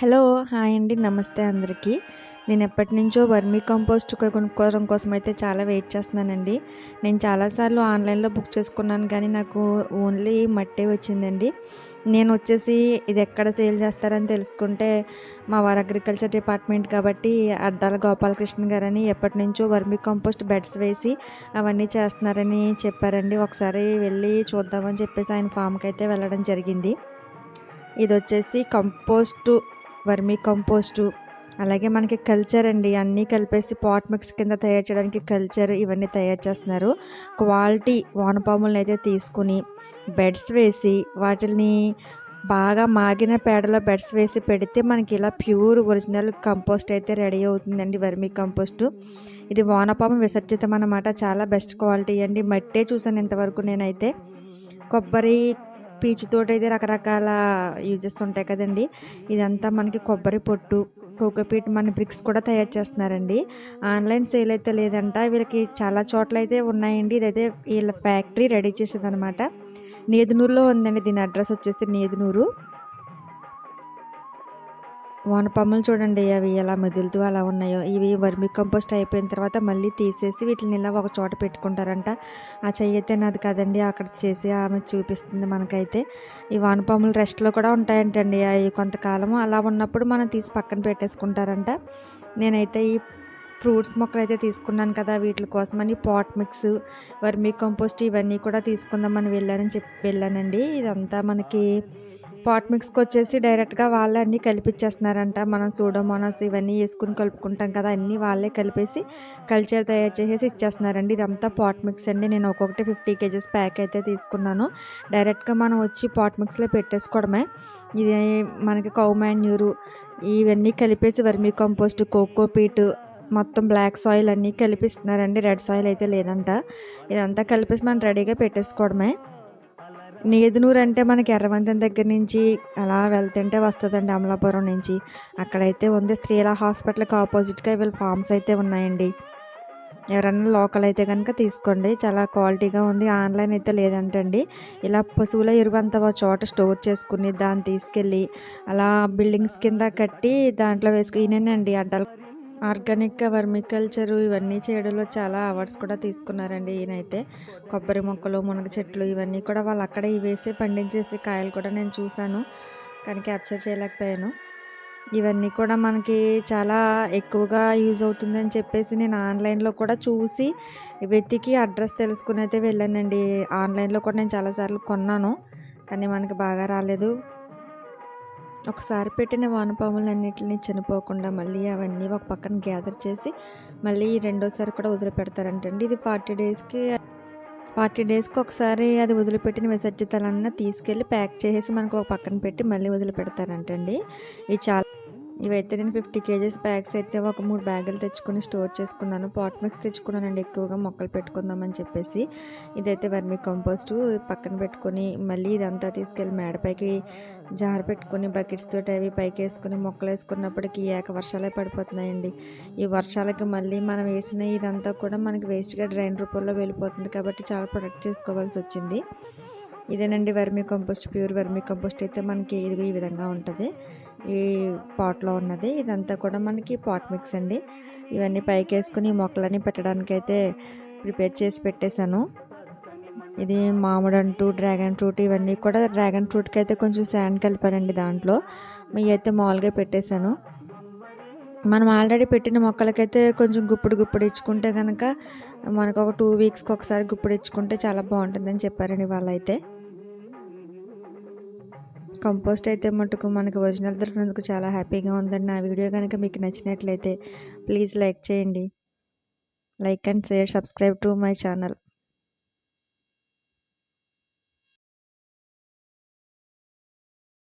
Hello hi అండి నమస్తే అందరికీ. నేను ఎప్పటి నుంచో వర్మీ కంపోస్ట్ కొనుక్కోవడం కోసం అయితే చాలా వెయిట్ చేస్తున్నానండి. నేను చాలాసార్లు ఆన్లైన్లో బుక్ చేసుకున్నాను కానీ నాకు ఓన్లీ మట్టే వచ్చిందండి. నేను వచ్చేసి ఇది ఎక్కడ సేల్ చేస్తారని తెలుసుకుంటే మా వారు అగ్రికల్చర్ డిపార్ట్మెంట్ కాబట్టి అడ్డాల గోపాలకృష్ణ గారని ఎప్పటి నుంచో వర్మీ కంపోస్ట్ బెడ్స్ వేసి అవన్నీ చేస్తున్నారని చెప్పారండి. ఒకసారి వెళ్ళి చూద్దామని చెప్పేసి ఆయన ఫామ్కి అయితే వెళ్ళడం జరిగింది. ఇది వచ్చేసి కంపోస్టు వర్మీ కంపోస్టు అలాగే మనకి కల్చర్ అండి అన్నీ కలిపేసి పాట్ మిక్స్ కింద తయారు చేయడానికి కల్చర్ ఇవన్నీ తయారు చేస్తున్నారు. క్వాలిటీ వానపాములను అయితే తీసుకుని బెడ్స్ వేసి వాటిని బాగా మాగిన పేడలో బెడ్స్ వేసి పెడితే మనకి ఇలా ప్యూర్ ఒరిజినల్ కంపోస్ట్ అయితే రెడీ అవుతుందండి వర్మీ కంపోస్టు. ఇది వానపాము విసర్జితం అన్నమాట చాలా బెస్ట్ క్వాలిటీ అండి. మట్టే చూసాను ఇంతవరకు నేనైతే. కొబ్బరి పీచుతోటి అయితే రకరకాల యూజెస్ ఉంటాయి కదండి. ఇదంతా మనకి కొబ్బరి పొట్టు కోకోపీట్ మన బ్రిక్స్ కూడా తయారు చేస్తున్నారండి. ఆన్లైన్ సేల్ అయితే లేదంట. వీళ్ళకి చాలా చోట్ల అయితే ఉన్నాయండి. ఇదైతే వీళ్ళ ఫ్యాక్టరీ రెడీ చేసేదనమాట నేదునూరులో ఉందండి. దీని అడ్రస్ వచ్చేసి నేదునూరు. వానపాములు చూడండి అవి ఎలా మెదులుతూ అలా ఉన్నాయో. ఇవి వర్మి కంపోస్ట్ అయిపోయిన తర్వాత మళ్ళీ తీసేసి వీటిని ఇలా ఒక చోట పెట్టుకుంటారంట. ఆ చెయ్యి అయితే నాది కదండి అక్కడ చేసి ఆమె చూపిస్తుంది మనకైతే. ఈ వానపాములు రెస్ట్లో కూడా ఉంటాయంటండి అవి కొంతకాలం అలా ఉన్నప్పుడు మనం తీసి పక్కన పెట్టేసుకుంటారంట. నేనైతే ఈ ఫ్రూట్స్ మొక్కలు అయితే తీసుకున్నాను కదా వీటి కోసమని పాట్ మిక్స్ వర్మీ కంపోస్ట్ ఇవన్నీ కూడా తీసుకుందామని వెళ్ళానని చెప్పి వెళ్ళానండి. ఇదంతా మనకి పాట్ మిక్స్కి వచ్చేసి డైరెక్ట్గా వాళ్ళే అన్నీ కలిపిచ్చేస్తున్నారంట. మనం సూడోమోనాస్ ఇవన్నీ వేసుకుని కలుపుకుంటాం కదా అన్నీ వాళ్ళే కలిపేసి కల్చర్ తయారు చేసేసి ఇచ్చేస్తున్నారండి. ఇదంతా పాట్ మిక్స్ అండి. నేను ఒక్కొక్కటి ఫిఫ్టీ కేజెస్ ప్యాక్ అయితే తీసుకున్నాను. డైరెక్ట్గా మనం వచ్చి పాట్ మిక్స్లో పెట్టేసుకోవడమే. ఇది మనకి కౌ మాన్యూరు ఇవన్నీ కలిపేసి వర్మీ కంపోస్ట్ కోకోపీట్ మొత్తం బ్లాక్ సాయిల్ అన్నీ కలిపిస్తున్నారండి. రెడ్ సాయిల్ అయితే లేదంట. ఇదంతా కలిపేసి మనం రెడీగా పెట్టేసుకోవడమే. నేదునూరు అంటే మనకి ఎర్రవంతం దగ్గర నుంచి అలా వెళ్తుంటే వస్తుందండి అమలాపురం నుంచి. అక్కడైతే ఉంది స్త్రీల హాస్పిటల్కి ఆపోజిట్గా వీళ్ళ ఫామ్స్ అయితే ఉన్నాయండి. ఎవరన్నా లోకల్ అయితే కనుక తీసుకోండి. చాలా క్వాలిటీగా ఉంది. ఆన్లైన్ అయితే లేదంటండి. ఇలా పశువుల ఎరువంతా ఒక చోట స్టోర్ చేసుకుని దాన్ని తీసుకెళ్ళి అలా బిల్డింగ్స్ కింద కట్టి దాంట్లో వేసుకుని ఈయనండి అడ్డాలు ఆర్గానిక్ వర్మికల్చరు ఇవన్నీ చేయడంలో చాలా అవార్డ్స్ కూడా తీసుకున్నారండి ఈయనైతే. కొబ్బరి మొక్కలు మునగ చెట్లు ఇవన్నీ కూడా వాళ్ళు అక్కడ వేసి పండించేసి కాయలు కూడా నేను చూశాను. కానీ క్యాప్చర్ చేయలేకపోయాను. ఇవన్నీ కూడా మనకి చాలా ఎక్కువగా యూజ్ అవుతుందని చెప్పేసి నేను ఆన్లైన్లో కూడా చూసి వెతికి అడ్రస్ తెలుసుకుని అయితే వెళ్ళానండి. ఆన్లైన్లో కూడా నేను చాలాసార్లు కొన్నాను. కానీ మనకి బాగా రాలేదు. ఒకసారి పెట్టిన వానపాములన్నింటినీ చనిపోకుండా మళ్ళీ అవన్నీ ఒక పక్కన గ్యాదర్ చేసి మళ్ళీ రెండోసారి కూడా వదిలిపెడతారంటండి. ఇది ఫార్టీ డేస్కి ఫార్టీ డేస్కి ఒకసారి అది వదిలిపెట్టిన విసర్జితాలన్నా తీసుకెళ్ళి ప్యాక్ చేసేసి మనకు ఒక పక్కన పెట్టి మళ్ళీ వదిలిపెడతారంటండి. ఇది చాలా ఇవైతే నేను ఫిఫ్టీ కేజీస్ బ్యాగ్స్ అయితే ఒక మూడు బ్యాగులు తెచ్చుకొని స్టోర్ చేసుకున్నాను. పాట్ మిక్స్ తెచ్చుకున్నానండి ఎక్కువగా మొక్కలు పెట్టుకుందామని చెప్పేసి. ఇదైతే వర్మి కంపోస్ట్ పక్కన పెట్టుకొని మళ్ళీ ఇదంతా తీసుకెళ్ళి మేడపైకి జార పెట్టుకొని బకెట్స్ తోటి అవి పైకి వేసుకొని మొక్కలు వేసుకున్నప్పటికీ ఏక వర్షాలే పడిపోతున్నాయండి. ఈ వర్షాలకి మళ్ళీ మనం వేసిన ఇదంతా కూడా మనకి వేస్ట్గా డ్రైన్ రూపంలో వెళ్ళిపోతుంది కాబట్టి చాలా ప్రొటెక్ట్ చేసుకోవాల్సి వచ్చింది. ఇదేనండి vermi compost pure vermi compost అయితే మనకి ఇది ఈ విధంగా ఉంటుంది. ఈ పాట్లో ఉన్నది. ఇదంతా కూడా మనకి పాట్ మిక్స్ అండి. ఇవన్నీ పైకి వేసుకుని మొక్కలన్నీ పెట్టడానికి అయితే ప్రిపేర్ చేసి పెట్టేశాను. ఇది మామిడి అంటూ డ్రాగన్ ఫ్రూట్ ఇవన్నీ కూడా డ్రాగన్ ఫ్రూట్కి అయితే కొంచెం శాండ్ కలిపానండి దాంట్లో. మీ అయితే మామూలుగా పెట్టేశాను. మనం ఆల్రెడీ పెట్టిన మొక్కలకైతే కొంచెం గుప్పుడు గుప్పుడు ఇచ్చుకుంటే కనుక మనకు ఒక టూ వీక్స్కి ఒకసారి గుప్పుడు ఇచ్చుకుంటే చాలా బాగుంటుందని చెప్పారండి వాళ్ళైతే. కంపోస్ట్ అయితే మటుకు మనకు ఒరిజినల్ దొరికినందుకు చాలా హ్యాపీగా ఉందండి. నా వీడియో కనుక మీకు నచ్చినట్లయితే ప్లీజ్ లైక్ చేయండి. Like and share subscribe to my channel.